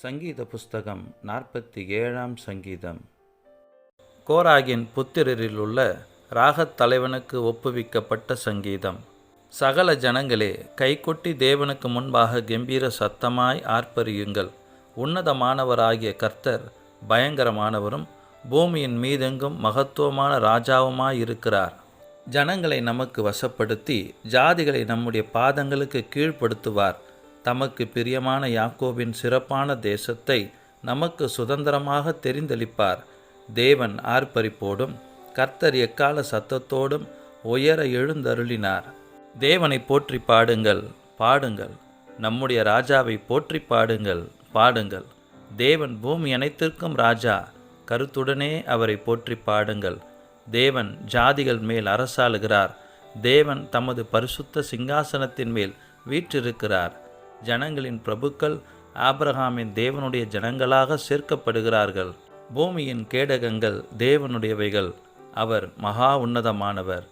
சங்கீத புஸ்தகம் நாற்பத்தி ஏழாம் சங்கீதம். கோராகின் புத்திரரில் உள்ள ராகத் தலைவனுக்கு ஒப்புவிக்கப்பட்ட சங்கீதம். சகல ஜனங்களே கைகொட்டி தேவனுக்கு முன்பாக கம்பீர சத்தமாய் ஆர்ப்பரியுங்கள். உன்னதமானவராகிய கர்த்தர் பயங்கரமானவரும் பூமியின் மீதெங்கும் மகத்துவமான ராஜாவுமாயிருக்கிறார் ஜனங்களை நமக்கு வசப்படுத்தி ஜாதிகளை நம்முடைய பாதங்களுக்கு கீழ்ப்படுத்துவார். தமக்கு பிரியமான யாக்கோபின் சிறப்பான தேசத்தை நமக்கு சுதந்திரமாக தெரிந்தளிப்பார். தேவன் ஆர்ப்பரிப்போடும் கர்த்தர் எக்கால சத்தத்தோடும் உயர எழுந்தருளினார். தேவனை போற்றி பாடுங்கள் பாடுங்கள். நம்முடைய ராஜாவை போற்றி பாடுங்கள் பாடுங்கள். தேவன் பூமி அனைத்திற்கும் ராஜா கருத்துடனே அவரை போற்றி பாடுங்கள். தேவன் ஜாதிகள் மேல் அரசாளுகிறார். தேவன் தமது பரிசுத்த சிங்காசனத்தின் மேல் வீற்றிருக்கிறார். ஜனங்களின் பிரபுக்கள் ஆபிரகாமின் தேவனுடைய ஜனங்களாக சேர்க்கப்படுகிறார்கள். பூமியின் கேடகங்கள் தேவனுடையவைகள். அவர் மகா உன்னதமானவர்.